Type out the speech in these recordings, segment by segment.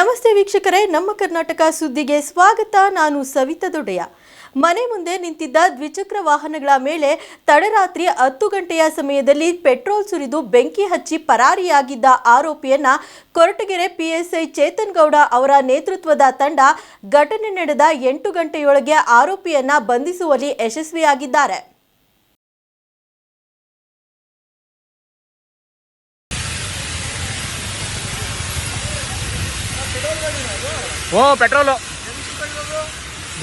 ನಮಸ್ತೆ ವೀಕ್ಷಕರೇ, ನಮ್ಮ ಕರ್ನಾಟಕ ಸುದ್ದಿಗೆ ಸ್ವಾಗತ. ನಾನು ಸವಿತಾ ದೊಡೆಯ ಮನೆ ಮುಂದೆ ನಿಂತಿದ್ದ ದ್ವಿಚಕ್ರ ವಾಹನಗಳ ಮೇಲೆ ತಡರಾತ್ರಿ ಹತ್ತು ಗಂಟೆಯ ಸಮಯದಲ್ಲಿ ಪೆಟ್ರೋಲ್ ಸುರಿದು ಬೆಂಕಿ ಹಚ್ಚಿ ಪರಾರಿಯಾಗಿದ್ದ ಆರೋಪಿಯನ್ನ ಕೊರಟಗೆರೆ ಪಿಎಸ್ಐ ಚೇತನ್ ಗೌಡ ಅವರ ನೇತೃತ್ವದ ತಂಡ ಘಟನೆ ನಡೆದ ಎಂಟು ಗಂಟೆಯೊಳಗೆ ಆರೋಪಿಯನ್ನ ಬಂಧಿಸುವಲ್ಲಿ ಯಶಸ್ವಿಯಾಗಿದ್ದಾರೆ. ಓ ಪೆಟ್ರೋಲು.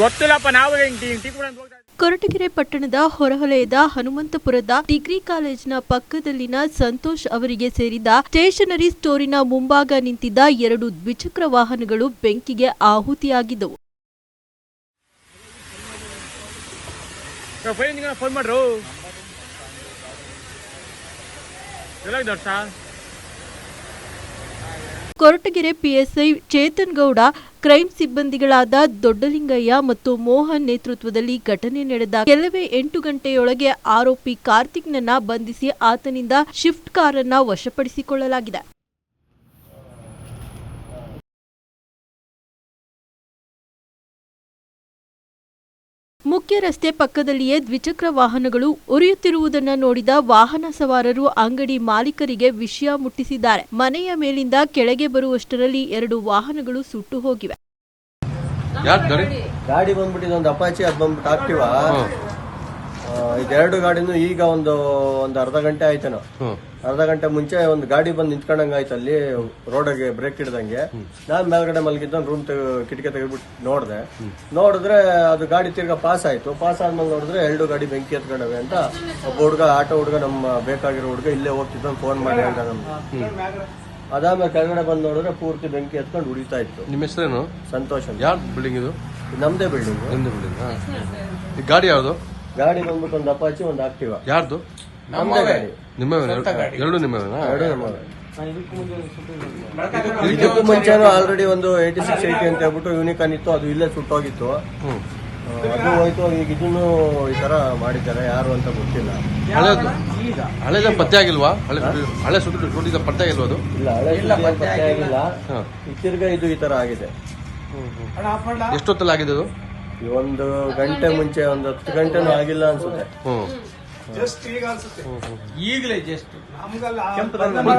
ಗೊತ್ತಿಲ್ಲಪ್ಪ ನಾವು ಹಿಂಗೆ ಟೀ ಕೂಡ ಹೋಗ್ತಾ ಇದ್ವಿ. ಕೊರಟಗೆರೆ ಪಟ್ಟಣದ ಹೊರವಲಯದ ಹನುಮಂತಪುರದ ಡಿಗ್ರಿ ಕಾಲೇಜಿನ ಪಕ್ಕದಲ್ಲಿನ ಸಂತೋಷ್ ಅವರಿಗೆ ಸೇರಿದ ಸ್ಟೇಷನರಿ ಸ್ಟೋರಿನ ಮುಂಭಾಗ ನಿಂತಿದ್ದ ಎರಡು ದ್ವಿಚಕ್ರ ವಾಹನಗಳು ಬೆಂಕಿಗೆ ಆಹುತಿಯಾಗಿದ್ದವು. ಫೋನ್ ಮಾಡ್ರು. ಕೊರಟಗೆರೆ ಪಿಎಸ್ಐ ಚೇತನ್ ಗೌಡ, ಕ್ರೈಂ ಸಿಬ್ಬಂದಿಗಳಾದ ದೊಡ್ಡಲಿಂಗಯ್ಯ ಮತ್ತು ಮೋಹನ್ ನೇತೃತ್ವದಲ್ಲಿ ಘಟನೆ ನಡೆದ ಕೆಲವೇ ಎಂಟು ಗಂಟೆಯೊಳಗೆ ಆರೋಪಿ ಕಾರ್ತಿಕ್ನನ್ನ ಬಂಧಿಸಿ ಆತನಿಂದ ಶಿಫ್ಟ್ ಕಾರನ್ನ ವಶಪಡಿಸಿಕೊಳ್ಳಲಾಗಿದೆ. ಮುಖ್ಯ ರಸ್ತೆ ಪಕ್ಕದಲ್ಲಿಯೇ ದ್ವಿಚಕ್ರ ವಾಹನಗಳು ಉರಿಯುತ್ತಿರುವುದನ್ನು ನೋಡಿದ ವಾಹನ ಸವಾರರು ಅಂಗಡಿ ಮಾಲೀಕರಿಗೆ ವಿಷಯ ಮುಟ್ಟಿಸಿದ್ದಾರೆ. ಮನೆಯ ಮೇಲಿಂದ ಕೆಳಗೆ ಬರುವಷ್ಟರಲ್ಲಿ ಎರಡು ವಾಹನಗಳು ಸುಟ್ಟು ಹೋಗಿವೆ. ಗಾಡಿ? ಬಂದ್ಬಿಟ್ಟಿದೆ ಒಂದು ಇದೊಂದು ಅಪಾಚಿ ಅದು ಬಂದ್ಬಿಟ್ಟು ಆಕ್ಟಿವ ಇದೆರಡು ಗಾಡಿನೂ ಈಗ ಒಂದು ಒಂದು ಅರ್ಧ ಗಂಟೆ ಆಯ್ತೇನೋ. ಅರ್ಧ ಗಂಟೆ ಮುಂಚೆ ಒಂದು ಗಾಡಿ ಬಂದು ನಿಂತ್ಕೊಂಡಂಗೆ ಆಯ್ತು ಅಲ್ಲಿ ರೋಡಿಗೆ ಬ್ರೇಕ್ ಹಿಡ್ದಂಗೆ. ನಾನು ಮೇಲ್ಗಡೆ ಮಲಗಿದ್ದ ರೂಮ್ ಕಿಟಕಿ ತೆಗೆದ್ಬಿಟ್ಟು ನೋಡಿದೆ. ನೋಡಿದ್ರೆ ಅದು ಗಾಡಿ ತಿರ್ಗಾ ಪಾಸ್ ಆಯಿತು. ಪಾಸ್ ಆದ್ಮೇಲೆ ನೋಡಿದ್ರೆ ಎರಡು ಗಾಡಿ ಬೆಂಕಿ ಎತ್ಕೊಂಡವೆ ಅಂತ ಒಬ್ಬ ಹುಡುಗ ಆಟೋ ಹುಡುಗ ನಮ್ಮ ಬೇಕಾಗಿರೋ ಹುಡುಗ ಇಲ್ಲೇ ಹೋಗ್ತಿದ್ದ ಫೋನ್ ಮಾಡಿ ಹೇಳ್ದ ನಮ್ಗೆ. ಅದಾದ್ಮೇಲೆ ಕೆಳಗಡೆ ಬಂದು ನೋಡಿದ್ರೆ ಪೂರ್ತಿ ಬೆಂಕಿ ಎತ್ಕೊಂಡು ಉಳಿತಾ ಇತ್ತು. ನಿಮ್ಮ ಹೆಸರೇನು? ಸಂತೋಷ ಯಾರು ಬಿಲ್ಡಿಂಗ್ ಇದು? ನಮ್ದೇ ಬಿಲ್ಡಿಂಗ್ ನಿಮ್ದು ಬಿಲ್ಡಿಂಗ್ ಗಾಡಿ ಯಾವುದು? ಗಾಡಿ ಬಂದ್ಬಿಟ್ಟು ಒಂದು ಅಪಾಚಿ ಒಂದು ಆಕ್ಟಿವ ಯಾರ್ದು? ನಮ್ದೇ ಗಾಡಿ. ನಿಮ್ಮವೇನ? ಎರಡು ನಿಮ್ಮವೇನಾ? ಎರಡು ನಮ್ಮವೇ. ಇದಕ್ಕೂ ಮುಂಚೆನೂ ಆಲ್ರೆಡಿ ಒಂದು ಏಯ್ಟಿ ಸಿಕ್ಸ್ ಏಯ್ಟಿ ಅಂತ ಹೇಳ್ಬಿಟ್ಟು ಯೂನಿಕಾನ್ ಇತ್ತು ಅದು ಇಲ್ಲೇ ಸುಟ್ಟೋಗಿತ್ತು. ಹ್ಮ್. ಆ, ಅದು ಹೋಯ್ತು ಈಗ ಇದನ್ನು ಈ ತರ ಮಾಡಿದ್ದಾರೆ ಯಾರು ಅಂತ ಗೊತ್ತಿಲ್ಲ. ಹಳೇದು. ಹಳೇದ ಪತ್ತೆ ಆಗಿಲ್ವಾ? ಹಳೆ ಹಳೆ ಸುಟ್ಟು ಸುಟ್ಟಿದ ಪತ್ತೆ ಆಗಿಲ್ವಾ ಅದು? ಇಲ್ಲ ಹಳೆ ಸುದ್ದಿ ಏನ್ ಪತ್ತೆ ಆಗಿಲ್ಲ. ಹಾ. ಈ ತಿರ್ಗಾ ಇದು ಈ ತರ ಆಗಿದೆ. ಎಷ್ಟೊತ್ತಲ್ಲಿ ಆಗಿದೆ ಅದು? ಈ ಒಂದು ಗಂಟೆ ಮುಂಚೆ ಒಂದು ಹತ್ತು ಗಂಟೆನೂ ಆಗಿಲ್ಲ ಅನ್ಸುತ್ತೆ. ಹ್ಮ್ ಈಗಲೇ ಜಸ್ಟ್ ನಮ್ಗಲ್ಲ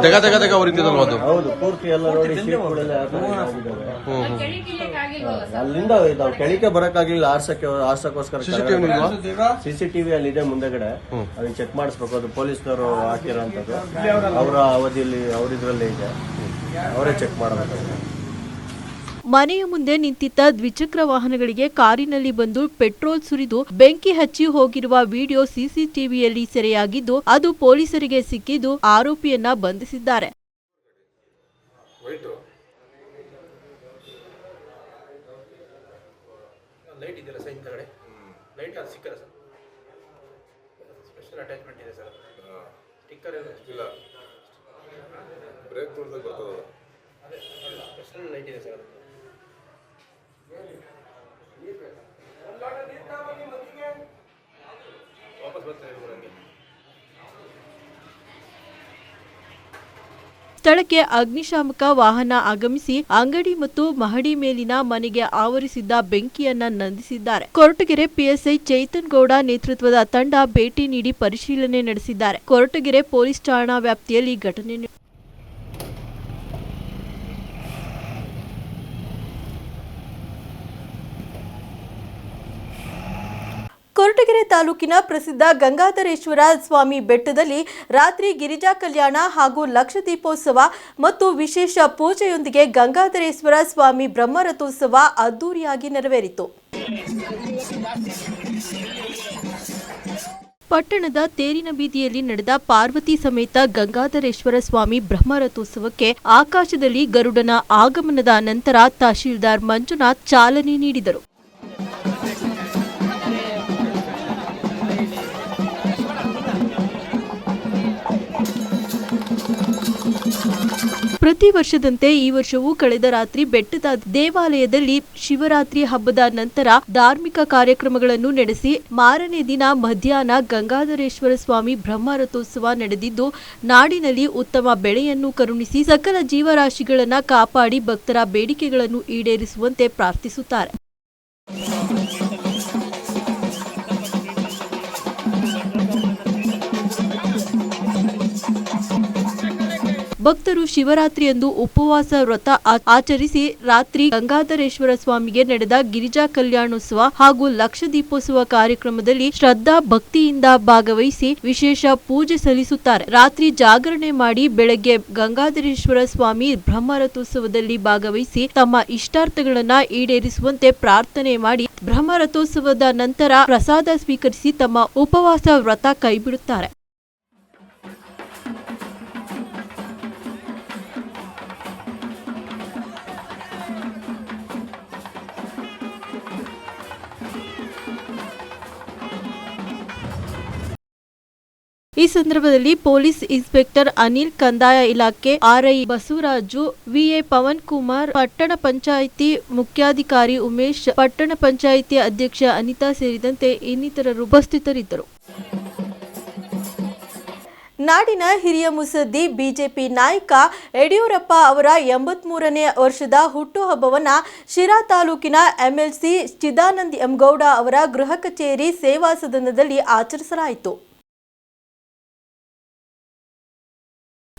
ತೆಗ ತೆಗ ತೆಗ ಉರಿತಿದಲ್ವಾ ಅದು? ಹೌದು ಪೂರ್ತಿ ಎಲ್ಲ ನೋಡಿ ಶೀಟ್ಗಳೆಲ್ಲ. ಹ್ಮ್ ಹ್ಮ್. ಅಲ್ಲಿಂದ ಇದಾವೆ. ಕೆಳಗೆ ಬರಕ್ಕಾಗಿಲ್ಲ ಆರ್ಸಕ್ಕೆ ಆರ್ಸಕ್ಕೋಸ್ಕರ CCTV ಇಲ್ವಾ? ಸಿಸಿಟಿವಿ ಅಲ್ಲಿ ಇದೆ ಮುಂದೆಗಡೆ. ಅದನ್ನ ಚೆಕ್ ಮಾಡಿಸ್ಬೇಕು. ಅದು ಪೊಲೀಸ್ನವರು ಹಾಕಿರೋಂಥದ್ದು. ಅವರ ಅವಧಿಯಲ್ಲಿ ಅವರಿದ್ರಲ್ಲೇ ಇದೆ. ಅವರೇ ಚೆಕ್ ಮಾಡಬೇಕು. ಮನೆಯ ಮುಂದೆ ನಿಂತಿದ್ದ ದ್ವಿಚಕ್ರ ವಾಹನಗಳಿಗೆ ಕಾರಿನಲ್ಲಿ ಬಂದು ಪೆಟ್ರೋಲ್ ಸುರಿದು ಬೆಂಕಿ ಹಚ್ಚಿ ಹೋಗಿರುವ ವಿಡಿಯೋ ಸಿಸಿಟಿವಿಯಲ್ಲಿ ಸೆರೆಯಾಗಿದ್ದು ಅದು ಪೊಲೀಸರಿಗೆ ಸಿಕ್ಕಿದ್ದು ಆರೋಪಿಯನ್ನ ಬಂಧಿಸಿದ್ದಾರೆ. ಲೈಟ್ ಇದೆ ಸರ್ ಹಿಂದ್ಗಡೆ ಲೈಟ್ ಅದು ಸಿಕ್ಕಲ್ಲ ಸರ್ ಸ್ಪೆಷಲ್ ಅಟ್ಯಾಚ್ಮೆಂಟ್ ಇದೆ ಸರ್ ಸ್ಟಿಕ್ಕರ್ ಇಲ್ಲ ಬ್ರೇಕ್ ನೋಡಿದಾಗ ಬರ್ತದಲ್ಲ ಅದೇ ಸ್ಪೆಷಲ್ ಲೈಟ್ ಇದೆ ಸರ್ ವಾಪಸ್ ಬರ್ತಾರೆ ಇವ್ರು ಹಂಗೆ ಸ್ಥಳಕ್ಕೆ ಅಗ್ನಿಶಾಮಕ ವಾಹನ ಆಗಮಿಸಿ ಅಂಗಡಿ ಮತ್ತು ಮಹಡಿ ಮೇಲಿನ ಮನೆಗೆ ಆವರಿಸಿದ್ದ ಬೆಂಕಿಯನ್ನ ನಂದಿಸಿದ್ದಾರೆ. ಕೊರಟಗೆರೆ ಪಿಎಸ್ಐ ಚೈತನ್ ಗೌಡ ನೇತೃತ್ವದ ತಂಡ ಭೇಟಿ ನೀಡಿ ಪರಿಶೀಲನೆ ನಡೆಸಿದ್ದಾರೆ. ಕೊರಟಗೆರೆ ಪೊಲೀಸ್ ಠಾಣಾ ವ್ಯಾಪ್ತಿಯಲ್ಲಿ ಘಟನೆ ಕೊರಟಗೆರೆ ತಾಲೂಕಿನ ಪ್ರಸಿದ್ಧ ಗಂಗಾಧರೇಶ್ವರ ಸ್ವಾಮಿ ಬೆಟ್ಟದಲ್ಲಿ ರಾತ್ರಿ ಗಿರಿಜಾ ಕಲ್ಯಾಣ ಹಾಗೂ ಲಕ್ಷ ದೀಪೋತ್ಸವ ಮತ್ತು ವಿಶೇಷ ಪೂಜೆಯೊಂದಿಗೆ ಗಂಗಾಧರೇಶ್ವರ ಸ್ವಾಮಿ ಬ್ರಹ್ಮರಥೋತ್ಸವ ಅದ್ದೂರಿಯಾಗಿ ನೆರವೇರಿತು. ಪಟ್ಟಣದ ತೇರಿನ ಬೀದಿಯಲ್ಲಿ ನಡೆದ ಪಾರ್ವತಿ ಸಮೇತ ಗಂಗಾಧರೇಶ್ವರ ಸ್ವಾಮಿ ಬ್ರಹ್ಮರಥೋತ್ಸವಕ್ಕೆ ಆಕಾಶದಲ್ಲಿ ಗರುಡನ ಆಗಮನದ ನಂತರ ತಹಶೀಲ್ದಾರ್ ಮಂಜುನಾಥ್ ಚಾಲನೆ ನೀಡಿದರು. ಪ್ರತಿ ವರ್ಷದಂತೆ ಈ ವರ್ಷವೂ ಕಳೆದ ರಾತ್ರಿ ಬೆಟ್ಟದ ದೇವಾಲಯದಲ್ಲಿ ಶಿವರಾತ್ರಿ ಹಬ್ಬದ ನಂತರ ಧಾರ್ಮಿಕ ಕಾರ್ಯಕ್ರಮಗಳನ್ನು ನಡೆಸಿ ಮಾರನೇ ದಿನ ಮಧ್ಯಾಹ್ನ ಗಂಗಾಧರೇಶ್ವರ ಸ್ವಾಮಿ ಬ್ರಹ್ಮರಥೋತ್ಸವ ನಡೆದಿದ್ದು, ನಾಡಿನಲ್ಲಿ ಉತ್ತಮ ಬೆಳೆಯನ್ನು ಕರುಣಿಸಿ ಸಕಲ ಜೀವರಾಶಿಗಳನ್ನ ಕಾಪಾಡಿ ಭಕ್ತರ ಬೇಡಿಕೆಗಳನ್ನು ಈಡೇರಿಸುವಂತೆ ಪ್ರಾರ್ಥಿಸುತ್ತಾರೆ. ಭಕ್ತರು ಶಿವರಾತ್ರಿಯಂದು ಉಪವಾಸ ವ್ರತ ಆಚರಿಸಿ ರಾತ್ರಿ ಗಂಗಾಧರೇಶ್ವರ ಸ್ವಾಮಿಗೆ ನಡೆದ ಗಿರಿಜಾ ಕಲ್ಯಾಣೋತ್ಸವ ಹಾಗೂ ಲಕ್ಷ ದೀಪೋತ್ಸವ ಕಾರ್ಯಕ್ರಮದಲ್ಲಿ ಶ್ರದ್ಧಾ ಭಕ್ತಿಯಿಂದ ಭಾಗವಹಿಸಿ ವಿಶೇಷ ಪೂಜೆ ಸಲ್ಲಿಸುತ್ತಾರೆ. ರಾತ್ರಿ ಜಾಗರಣೆ ಮಾಡಿ ಬೆಳಗ್ಗೆ ಗಂಗಾಧರೇಶ್ವರ ಸ್ವಾಮಿ ಬ್ರಹ್ಮರಥೋತ್ಸವದಲ್ಲಿ ಭಾಗವಹಿಸಿ ತಮ್ಮ ಇಷ್ಟಾರ್ಥಗಳನ್ನ ಈಡೇರಿಸುವಂತೆ ಪ್ರಾರ್ಥನೆ ಮಾಡಿ ಬ್ರಹ್ಮರಥೋತ್ಸವದ ನಂತರ ಪ್ರಸಾದ ಸ್ವೀಕರಿಸಿ ತಮ್ಮ ಉಪವಾಸ ವ್ರತ ಕೈಬಿಡುತ್ತಾರೆ. ಈ ಸಂದರ್ಭದಲ್ಲಿ ಪೊಲೀಸ್ ಇನ್ಸ್ಪೆಕ್ಟರ್ ಅನಿಲ್ ಕಂದಾಯ ಇಲಾಖೆ ಆರ್ಐ ಬಸವರಾಜು ವಿಎ ಪವನ್ ಕುಮಾರ್ ಪಟ್ಟಣ ಪಂಚಾಯಿತಿ ಮುಖ್ಯಾಧಿಕಾರಿ ಉಮೇಶ್, ಪಟ್ಟಣ ಪಂಚಾಯಿತಿ ಅಧ್ಯಕ್ಷ ಅನಿತಾ ಸೇರಿದಂತೆ ಇನ್ನಿತರರು ಉಪಸ್ಥಿತರಿದ್ದರು. ನಾಡಿನ ಹಿರಿಯ ಮುಸದ್ದಿ ಬಿಜೆಪಿ ನಾಯಕ ಯಡಿಯೂರಪ್ಪ ಅವರ ಎಂಬತ್ಮೂರನೇ ವರ್ಷದ ಹುಟ್ಟುಹಬ್ಬವನ್ನು ಶಿರಾ ತಾಲೂಕಿನ ಎಂಎಲ್ಸಿ ಚಿದಾನಂದ್ ಎಂಗೌಡ ಅವರ ಗೃಹ ಕಚೇರಿ ಸೇವಾ ಸದನದಲ್ಲಿ ಆಚರಿಸಲಾಯಿತು.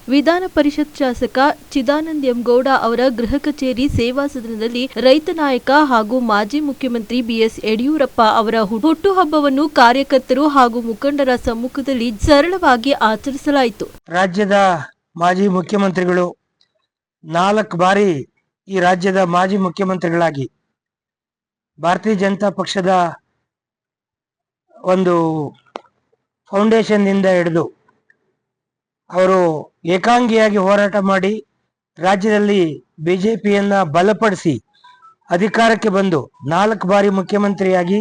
ವಿಧಾನ ಪರಿಷತ್ ಶಾಸಕ ಚಿದಾನಂದ್ ಎಂಗೌಡ ಅವರ ಗೃಹ ಕಚೇರಿ ಸೇವಾ ಸದನದಲ್ಲಿ ರೈತ ನಾಯಕ ಹಾಗೂ ಮಾಜಿ ಮುಖ್ಯಮಂತ್ರಿ ಬಿಎಸ್ ಯಡಿಯೂರಪ್ಪ ಅವರ ಹುಟ್ಟುಹಬ್ಬವನ್ನು ಕಾರ್ಯಕರ್ತರು ಹಾಗೂ ಮುಖಂಡರ ಸಮ್ಮುಖದಲ್ಲಿ ಸರಳವಾಗಿ ಆಚರಿಸಲಾಯಿತು. ರಾಜ್ಯದ ಮಾಜಿ ಮುಖ್ಯಮಂತ್ರಿಗಳು ನಾಲ್ಕು ಬಾರಿ ಈ ರಾಜ್ಯದ ಮಾಜಿ ಮುಖ್ಯಮಂತ್ರಿಗಳಾಗಿ ಭಾರತೀಯ ಜನತಾ ಪಕ್ಷದ ಒಂದು ಫೌಂಡೇಶನ್ನಿಂದ ಹಿಡಿದು ಅವರು ಏಕಾಂಗಿಯಾಗಿ ಹೋರಾಟ ಮಾಡಿ ರಾಜ್ಯದಲ್ಲಿ ಬಿಜೆಪಿಯನ್ನ ಬಲಪಡಿಸಿ ಅಧಿಕಾರಕ್ಕೆ ಬಂದು ನಾಲ್ಕು ಬಾರಿ ಮುಖ್ಯಮಂತ್ರಿಯಾಗಿ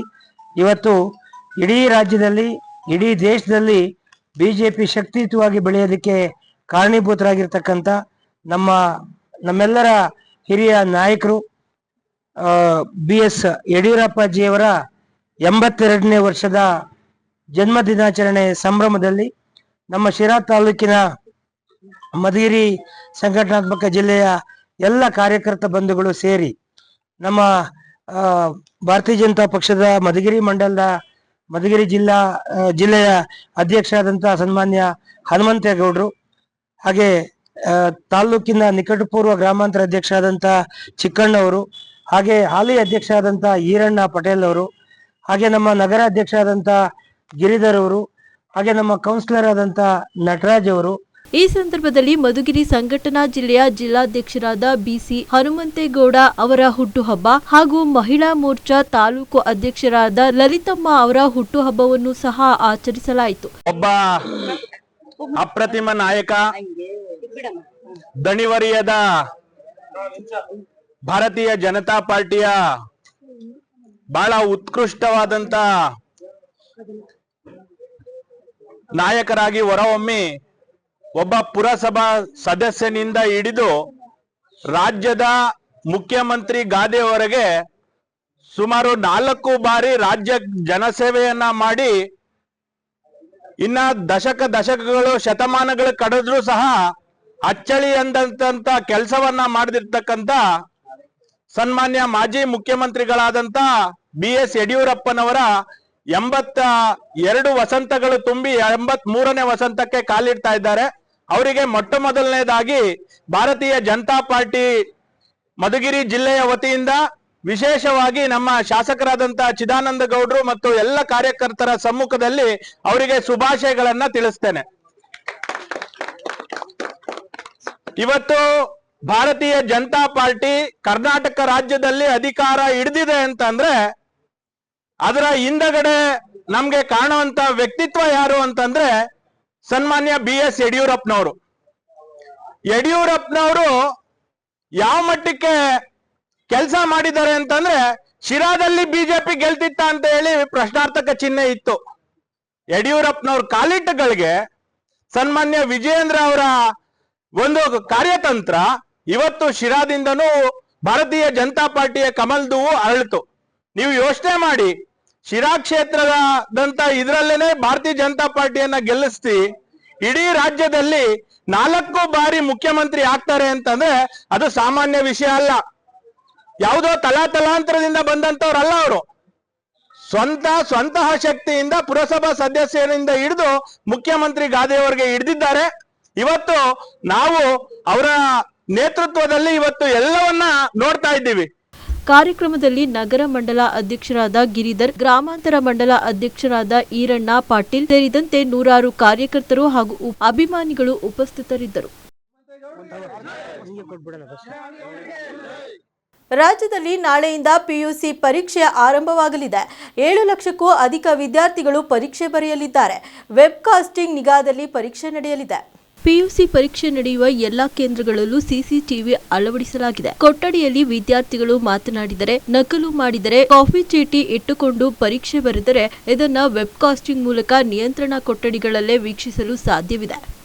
ಇವತ್ತು ಇಡೀ ರಾಜ್ಯದಲ್ಲಿ, ಇಡೀ ದೇಶದಲ್ಲಿ ಬಿಜೆಪಿ ಶಕ್ತಿಯುತವಾಗಿ ಬೆಳೆಯೋದಕ್ಕೆ ಕಾರಣೀಭೂತರಾಗಿರ್ತಕ್ಕಂಥ ನಮ್ಮ, ನಮ್ಮೆಲ್ಲರ ಹಿರಿಯ ನಾಯಕರು ಬಿ ಎಸ್ ಯಡಿಯೂರಪ್ಪಾಜಿಯವರ ಎಂಬತ್ತೆರಡನೇ ವರ್ಷದ ಜನ್ಮ ದಿನಾಚರಣೆ ಸಂಭ್ರಮದಲ್ಲಿ ನಮ್ಮ ಶಿರಾ ತಾಲೂಕಿನ ಮಧುಗಿರಿ ಸಂಘಟನಾತ್ಮಕ ಜಿಲ್ಲೆಯ ಎಲ್ಲ ಕಾರ್ಯಕರ್ತ ಬಂಧುಗಳು ಸೇರಿ ನಮ್ಮ ಭಾರತೀಯ ಜನತಾ ಪಕ್ಷದ ಮಧುಗಿರಿ ಮಂಡಲದ ಮಧುಗಿರಿ ಜಿಲ್ಲಾ ಜಿಲ್ಲೆಯ ಅಧ್ಯಕ್ಷರಾದಂತಹ ಸನ್ಮಾನ್ಯ ಹನುಮಂತೇಗೌಡರು ಹಾಗೆ ತಾಲ್ಲೂಕಿನ ನಿಕಟಪೂರ್ವ ಗ್ರಾಮಾಂತರ ಅಧ್ಯಕ್ಷರಾದಂಥ ಚಿಕ್ಕಣ್ಣವರು ಹಾಗೆ ಹಾಲಿ ಅಧ್ಯಕ್ಷರಾದಂಥ ಈರಣ್ಣ ಪಟೇಲ್ ಅವರು ಹಾಗೆ ನಮ್ಮ ನಗರ ಅಧ್ಯಕ್ಷರಾದಂಥ ಗಿರಿಧರ್ ಅವರು ಹಾಗೆ ನಮ್ಮ ಕೌನ್ಸಿಲರ್ ಆದಂಥ ನಟರಾಜ್ ಅವರು ಈ ಸಂದರ್ಭದಲ್ಲಿ ಮಧುಗಿರಿ ಸಂಘಟನಾ ಜಿಲ್ಲೆಯ ಜಿಲ್ಲಾಧ್ಯಕ್ಷರಾದ ಬಿಸಿ ಹನುಮಂತೇಗೌಡ ಅವರ ಹುಟ್ಟುಹಬ್ಬ ಹಾಗೂ ಮಹಿಳಾ ಮೋರ್ಚಾ ತಾಲೂಕು ಅಧ್ಯಕ್ಷರಾದ ಲಲಿತಮ್ಮ ಅವರ ಹುಟ್ಟುಹಬ್ಬವನ್ನು ಸಹ ಆಚರಿಸಲಾಯಿತು. ಒಬ್ಬ ಅಪ್ರತಿಮ ನಾಯಕ, ದಣಿವರಿಯದ ಭಾರತೀಯ ಜನತಾ ಪಾರ್ಟಿಯ ಬಹಳ ಉತ್ಕೃಷ್ಟವಾದಂತ ನಾಯಕರಾಗಿ ಹೊರಹೊಮ್ಮಿ ಒಬ್ಬ ಪುರಸಭಾ ಸದಸ್ಯನಿಂದ ಹಿಡಿದು ರಾಜ್ಯದ ಮುಖ್ಯಮಂತ್ರಿ ಗಾದೆಯವರೆಗೆ ಸುಮಾರು ನಾಲ್ಕು ಬಾರಿ ರಾಜ್ಯ ಜನಸೇವೆಯನ್ನ ಮಾಡಿ ಇನ್ನ ದಶಕ ದಶಕಗಳು ಶತಮಾನಗಳು ಕಳೆದ್ರೂ ಸಹ ಅಚ್ಚಳಿ ಅಂದಂತ ಕೆಲಸವನ್ನ ಮಾಡದಿರ್ತಕ್ಕಂತ ಸನ್ಮಾನ್ಯ ಮಾಜಿ ಮುಖ್ಯಮಂತ್ರಿಗಳಾದಂತ ಬಿ ಎಸ್ ಯಡಿಯೂರಪ್ಪನವರ ಎಂಬತ್ತ ಎರಡು ವಸಂತಗಳು ತುಂಬಿ ಎಂಬತ್ ಮೂರನೇ ವಸಂತಕ್ಕೆ ಕಾಲಿಡ್ತಾ ಇದ್ದಾರೆ. ಅವರಿಗೆ ಮೊಟ್ಟ ಮೊದಲನೇದಾಗಿ ಭಾರತೀಯ ಜನತಾ ಪಾರ್ಟಿ ಮಧುಗಿರಿ ಜಿಲ್ಲೆಯ ವತಿಯಿಂದ ವಿಶೇಷವಾಗಿ ನಮ್ಮ ಶಾಸಕರಾದಂತ ಚಿದಾನಂದ ಗೌಡ್ರು ಮತ್ತು ಎಲ್ಲ ಕಾರ್ಯಕರ್ತರ ಸಮ್ಮುಖದಲ್ಲಿ ಅವರಿಗೆ ಶುಭಾಶಯಗಳನ್ನ ತಿಳಿಸ್ತೇನೆ. ಇವತ್ತು ಭಾರತೀಯ ಜನತಾ ಪಾರ್ಟಿ ಕರ್ನಾಟಕ ರಾಜ್ಯದಲ್ಲಿ ಅಧಿಕಾರ ಹಿಡಿದಿದೆ ಅಂತಂದ್ರೆ ಅದರ ಹಿಂದಗಡೆ ನಮ್ಗೆ ಕಾಣುವಂತ ವ್ಯಕ್ತಿತ್ವ ಯಾರು ಅಂತಂದ್ರೆ ಸನ್ಮಾನ್ಯ ಬಿ ಎಸ್ ಯಡಿಯೂರಪ್ಪನವರು. ಯಡಿಯೂರಪ್ಪನವರು ಯಾವ ಮಟ್ಟಕ್ಕೆ ಕೆಲಸ ಮಾಡಿದ್ದಾರೆ ಅಂತಂದ್ರೆ, ಶಿರಾದಲ್ಲಿ ಬಿಜೆಪಿ ಗೆಲ್ತಿತ್ತ ಅಂತ ಹೇಳಿ ಪ್ರಶ್ನಾರ್ಥಕ ಚಿಹ್ನೆ ಇತ್ತು. ಯಡಿಯೂರಪ್ಪನವ್ರ ಕಾಲಿಟ್ಟಗಳಿಗೆ ಸನ್ಮಾನ್ಯ ವಿಜಯೇಂದ್ರ ಅವರ ಒಂದು ಕಾರ್ಯತಂತ್ರ ಇವತ್ತು ಶಿರಾದಿಂದನೂ ಭಾರತೀಯ ಜನತಾ ಪಾರ್ಟಿಯ ಕಮಲ್ದು ಅರಳಿತು. ನೀವು ಯೋಚನೆ ಮಾಡಿ ಶಿರಾ ಕ್ಷೇತ್ರದಂತ ಇದರಲ್ಲೇನೆ ಭಾರತೀಯ ಜನತಾ ಪಾರ್ಟಿಯನ್ನ ಗೆಲ್ಲಿಸ್ತಿ ಇಡೀ ರಾಜ್ಯದಲ್ಲಿ ನಾಲ್ಕು ಬಾರಿ ಮುಖ್ಯಮಂತ್ರಿ ಆಗ್ತಾರೆ ಅಂತಂದ್ರೆ ಅದು ಸಾಮಾನ್ಯ ವಿಷಯ ಅಲ್ಲ. ಯಾವುದೋ ತಲಾತಲಾಂತರದಿಂದ ಬಂದಂತವ್ರಲ್ಲ ಅವರು. ಸ್ವಂತ ಸ್ವಂತಹ ಶಕ್ತಿಯಿಂದ ಪುರಸಭಾ ಸದಸ್ಯರಿಂದ ಹಿಡಿದು ಮುಖ್ಯಮಂತ್ರಿ ಗಾದೆಯವರಿಗೆ ಹಿಡಿದಿದ್ದಾರೆ. ಇವತ್ತು ನಾವು ಅವರ ನೇತೃತ್ವದಲ್ಲಿ ಇವತ್ತು ಎಲ್ಲವನ್ನ ನೋಡ್ತಾ ಇದ್ದೀವಿ. ಕಾರ್ಯಕ್ರಮದಲ್ಲಿ ನಗರ ಮಂಡಲ ಅಧ್ಯಕ್ಷರಾದ ಗಿರಿಧರ್, ಗ್ರಾಮಾಂತರ ಮಂಡಲ ಅಧ್ಯಕ್ಷರಾದ ಈರಣ್ಣ ಪಾಟೀಲ್ ಸೇರಿದಂತೆ ನೂರಾರು ಕಾರ್ಯಕರ್ತರು ಹಾಗೂ ಅಭಿಮಾನಿಗಳು ಉಪಸ್ಥಿತರಿದ್ದರು. ರಾಜ್ಯದಲ್ಲಿ ನಾಳೆಯಿಂದ ಪಿಯುಸಿ ಪರೀಕ್ಷೆ ಆರಂಭವಾಗಲಿದೆ. ಏಳು ಲಕ್ಷಕ್ಕೂ ಅಧಿಕ ವಿದ್ಯಾರ್ಥಿಗಳು ಪರೀಕ್ಷೆ ಬರೆಯಲಿದ್ದಾರೆ. ವೆಬ್ ಕಾಸ್ಟಿಂಗ್ ನಿಗಾದಲ್ಲಿ ಪರೀಕ್ಷೆ ನಡೆಯಲಿದೆ. ಪಿಯುಸಿ ಪರೀಕ್ಷೆ ನಡೆಯುವ ಎಲ್ಲಾ ಕೇಂದ್ರಗಳಲ್ಲೂ ಸಿಸಿಟಿವಿ ಅಳವಡಿಸಲಾಗಿದೆ. ಕೊಠಡಿಯಲ್ಲಿ ವಿದ್ಯಾರ್ಥಿಗಳು ಮಾತನಾಡಿದರೆ, ನಕಲು ಮಾಡಿದರೆ ಕಾಫಿ ಚೀಟಿ ಇಟ್ಟುಕೊಂಡು ಪರೀಕ್ಷೆ ಬರೆದರೆ ಇದನ್ನ ವೆಬ್ ಕಾಸ್ಟಿಂಗ್ ಮೂಲಕ ನಿಯಂತ್ರಣ ಕೊಠಡಿಗಳಲ್ಲೇ ವೀಕ್ಷಿಸಲು ಸಾಧ್ಯವಿದೆ.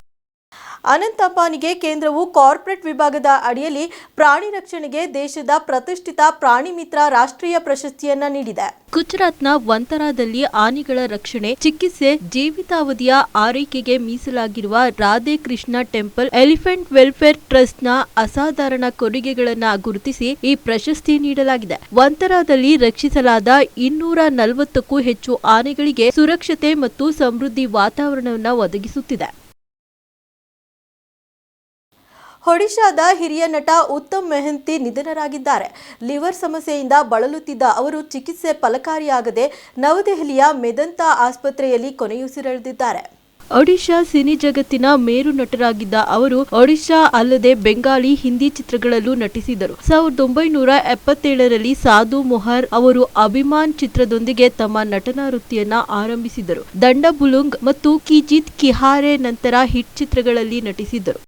ಅನಂತ್ ಅಂಬಾನಿಗೆ ಕೇಂದ್ರವು ಕಾರ್ಪೊರೇಟ್ ವಿಭಾಗದ ಅಡಿಯಲ್ಲಿ ಪ್ರಾಣಿ ರಕ್ಷಣೆಗೆ ದೇಶದ ಪ್ರತಿಷ್ಠಿತ ಪ್ರಾಣಿ ಮಿತ್ರ ರಾಷ್ಟ್ರೀಯ ಪ್ರಶಸ್ತಿಯನ್ನ ನೀಡಿದೆ. ಗುಜರಾತ್ನ ವಂತರಾದಲ್ಲಿ ಆನೆಗಳ ರಕ್ಷಣೆ, ಚಿಕಿತ್ಸೆ, ಜೀವಿತಾವಧಿಯ ಆರೈಕೆಗೆ ಮೀಸಲಾಗಿರುವ Radhe Krishna temple elephant welfare ಟ್ರಸ್ಟ್ನ ಅಸಾಧಾರಣ ಕೊಡುಗೆಗಳನ್ನು ಗುರುತಿಸಿ ಈ ಪ್ರಶಸ್ತಿ ನೀಡಲಾಗಿದೆ. ವಂತರಾದಲ್ಲಿ ರಕ್ಷಿಸಲಾದ ಇನ್ನೂರ ನಲವತ್ತಕ್ಕೂ ಹೆಚ್ಚು ಆನೆಗಳಿಗೆ ಸುರಕ್ಷತೆ ಮತ್ತು ಸಮೃದ್ಧಿ ವಾತಾವರಣವನ್ನು ಒದಗಿಸುತ್ತಿದೆ. ಒಡಿಶಾದ ಹಿರಿಯ ನಟ ಉತ್ತಮ್ ಮೆಹಂತಿ ನಿಧನರಾಗಿದ್ದಾರೆ. ಲಿವರ್ ಸಮಸ್ಯೆಯಿಂದ ಬಳಲುತ್ತಿದ್ದ ಅವರು ಚಿಕಿತ್ಸೆ ಫಲಕಾರಿಯಾಗದೆ ನವದೆಹಲಿಯ ಮೆದಂತ ಆಸ್ಪತ್ರೆಯಲ್ಲಿ ಕೊನೆಯುಸಿರೆಳೆದಿದ್ದಾರೆ. ಒಡಿಶಾ ಸಿನಿ ಜಗತ್ತಿನ ಮೇರು ನಟರಾಗಿದ್ದ ಅವರು ಒಡಿಶಾ ಅಲ್ಲದೆ ಬೆಂಗಾಲಿ ಹಿಂದಿ ಚಿತ್ರಗಳಲ್ಲೂ ನಟಿಸಿದರು ಸಾವಿರದ ಒಂಬೈನೂರ ಎಪ್ಪತ್ತೇಳರಲ್ಲಿ ಸಾಧು ಮೊಹರ್ ಅವರು ಅಭಿಮಾನ್ ಚಿತ್ರದೊಂದಿಗೆ ತಮ್ಮ ನಟನಾ ವೃತ್ತಿಯನ್ನ ಆರಂಭಿಸಿದರು ದಂಡ ಬುಲುಂಗ್ ಮತ್ತು ಕಿಜಿತ್ ಕಿಹಾರೆ ನಂತರ ಹಿಟ್ ಚಿತ್ರಗಳಲ್ಲಿ ನಟಿಸಿದರು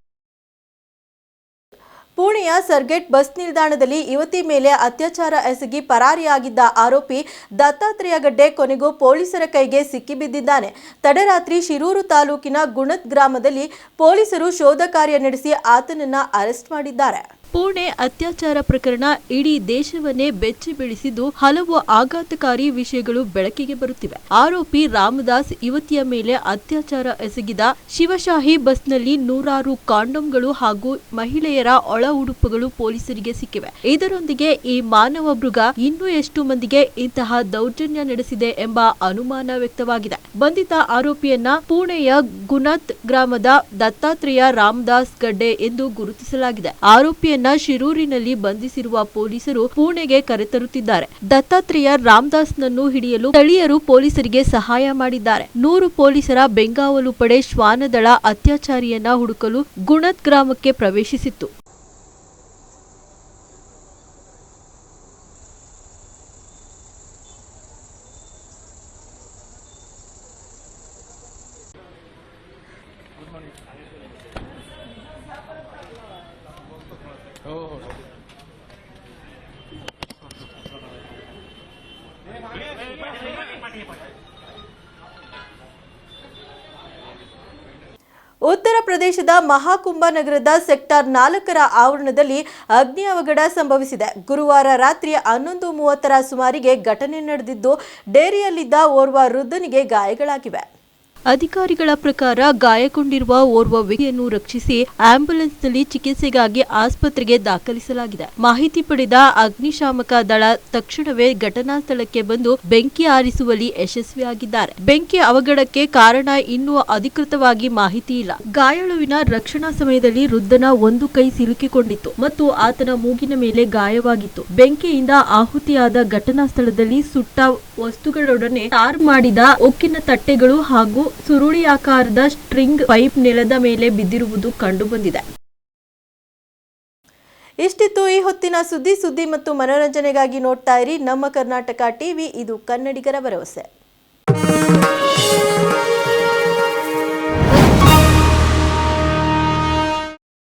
ಪುಣೆಯ ಸರ್ಗೆಟ್ ಬಸ್ ನಿಲ್ದಾಣದಲ್ಲಿ ಯುವತಿ ಮೇಲೆ ಅತ್ಯಾಚಾರ ಎಸಗಿ ಪರಾರಿಯಾಗಿದ್ದ ಆರೋಪಿ ದತ್ತಾತ್ರೇಯ ಗಡ್ಡೆ ಕೊನೆಗೂ ಪೊಲೀಸರ ಕೈಗೆ ಸಿಕ್ಕಿಬಿದ್ದಿದ್ದಾನೆ. ತಡರಾತ್ರಿ ಶಿರೂರು ತಾಲೂಕಿನ ಗುಣತ್ ಗ್ರಾಮದಲ್ಲಿ ಪೊಲೀಸರು ಶೋಧ ಕಾರ್ಯ ನಡೆಸಿ ಆತನನ್ನು ಅರೆಸ್ಟ್ ಮಾಡಿದ್ದಾರೆ. ಪುಣೆ ಅತ್ಯಾಚಾರ ಪ್ರಕರಣ ಇಡೀ ದೇಶವನ್ನೇ ಬೆಚ್ಚಿ ಬೀಳಿಸಿದ್ದು ಹಲವು ಆಘಾತಕಾರಿ ವಿಷಯಗಳು ಬೆಳಕಿಗೆ ಬರುತ್ತಿವೆ. ಆರೋಪಿ ರಾಮದಾಸ್ ಯುವತಿಯ ಮೇಲೆ ಅತ್ಯಾಚಾರ ಎಸಗಿದ ಶಿವಶಾಹಿ ಬಸ್ನಲ್ಲಿ ನೂರಾರು ಕಾಂಡೋಮ್ಗಳು ಹಾಗೂ ಮಹಿಳೆಯರ ಒಳ ಉಡುಪುಗಳು ಪೊಲೀಸರಿಗೆ ಸಿಕ್ಕಿವೆ. ಇದರೊಂದಿಗೆ ಈ ಮಾನವ ಮೃಗ ಇನ್ನೂ ಎಷ್ಟು ಮಂದಿಗೆ ಇಂತಹ ದೌರ್ಜನ್ಯ ನಡೆಸಿದೆ ಎಂಬ ಅನುಮಾನ ವ್ಯಕ್ತವಾಗಿದೆ. ಬಂಧಿತ ಆರೋಪಿಯನ್ನ ಪುಣೆಯ ಗುನತ್ ಗ್ರಾಮದ ದತ್ತಾತ್ರೇಯ ರಾಮದಾಸ್ ಗಡ್ಡೆ ಎಂದು ಗುರುತಿಸಲಾಗಿದೆ. ಆರೋಪಿಯನ್ನ ಶಿರೂರಿನಲ್ಲಿ ಬಂಧಿಸಿರುವ ಪೊಲೀಸರು ಪುಣೆಗೆ ಕರೆತರುತ್ತಿದ್ದಾರೆ. ದತ್ತಾತ್ರೇಯ ರಾಮದಾಸ್ನನ್ನು ಹಿಡಿಯಲು ಸ್ಥಳೀಯರು ಪೊಲೀಸರಿಗೆ ಸಹಾಯ ಮಾಡಿದ್ದಾರೆ. ನೂರು ಪೊಲೀಸರ ಬೆಂಗಾವಲು ಪಡೆ ಶ್ವಾನದಳ ಅತ್ಯಾಚಾರಿಯನ್ನ ಹುಡುಕಲು ಗುಣತ್ ಗ್ರಾಮಕ್ಕೆ ಪ್ರವೇಶಿಸಿತ್ತು. ಪ್ರದೇಶದ ಮಹಾಕುಂಭ ನಗರದ ಸೆಕ್ಟಾರ್ ನಾಲ್ಕರ ಆವರಣದಲ್ಲಿ ಅಗ್ನಿ ಅವಘಡ ಸಂಭವಿಸಿದೆ. ಗುರುವಾರ ರಾತ್ರಿ ಹನ್ನೊಂದು ಮೂವತ್ತರ ಸುಮಾರಿಗೆ ಘಟನೆ ನಡೆದಿದ್ದು, ಡೇರಿಯಲ್ಲಿದ್ದ ಓರ್ವ ವೃದ್ಧನಿಗೆ ಗಾಯಗಳಾಗಿವೆ. ಅಧಿಕಾರಿಗಳ ಪ್ರಕಾರ ಗಾಯಗೊಂಡಿರುವ ಓರ್ವ ವ್ಯಕ್ತಿಯನ್ನು ರಕ್ಷಿಸಿ ಆಂಬ್ಯುಲೆನ್ಸ್ನಲ್ಲಿ ಚಿಕಿತ್ಸೆಗಾಗಿ ಆಸ್ಪತ್ರೆಗೆ ದಾಖಲಿಸಲಾಗಿದೆ. ಮಾಹಿತಿ ಪಡೆದ ಅಗ್ನಿಶಾಮಕ ದಳ ತಕ್ಷಣವೇ ಘಟನಾ ಸ್ಥಳಕ್ಕೆ ಬಂದು ಬೆಂಕಿ ಆರಿಸುವಲ್ಲಿ ಯಶಸ್ವಿಯಾಗಿದ್ದಾರೆ. ಬೆಂಕಿ ಅವಘಡಕ್ಕೆ ಕಾರಣ ಇನ್ನೂ ಅಧಿಕೃತವಾಗಿ ಮಾಹಿತಿ ಇಲ್ಲ. ಗಾಯಾಳುವಿನ ರಕ್ಷಣಾ ಸಮಯದಲ್ಲಿ ವೃದ್ಧನ ಒಂದು ಕೈ ಸಿಲುಕಿಕೊಂಡಿತ್ತು ಮತ್ತು ಆತನ ಮೂಗಿನ ಮೇಲೆ ಗಾಯವಾಗಿತ್ತು. ಬೆಂಕಿಯಿಂದ ಆಹುತಿಯಾದ ಘಟನಾ ಸ್ಥಳದಲ್ಲಿ ಸುಟ್ಟ ವಸ್ತುಗಳೊಡನೆ ಟಾರ್ ಮಾಡಿದ ಉಕ್ಕಿನ ತಟ್ಟೆಗಳು ಹಾಗೂ ಸುರುಳಿಯಾಕಾರದ ಸ್ಟ್ರಿಂಗ್ ಪೈಪ್ ನೆಲದ ಮೇಲೆ ಬಿದ್ದಿರುವುದು ಕಂಡುಬಂದಿದೆ. ಇಷ್ಟಿತ್ತು ಈ ಹೊತ್ತಿನ ಸುದ್ದಿ. ಸುದ್ದಿ ಮತ್ತು ಮನೋರಂಜನೆಗಾಗಿ ನೋಡ್ತಾ ಇರಿ ನಮ್ಮ ಕರ್ನಾಟಕ ಟಿವಿ. ಇದು ಕನ್ನಡಿಗರ ಭರವಸೆ.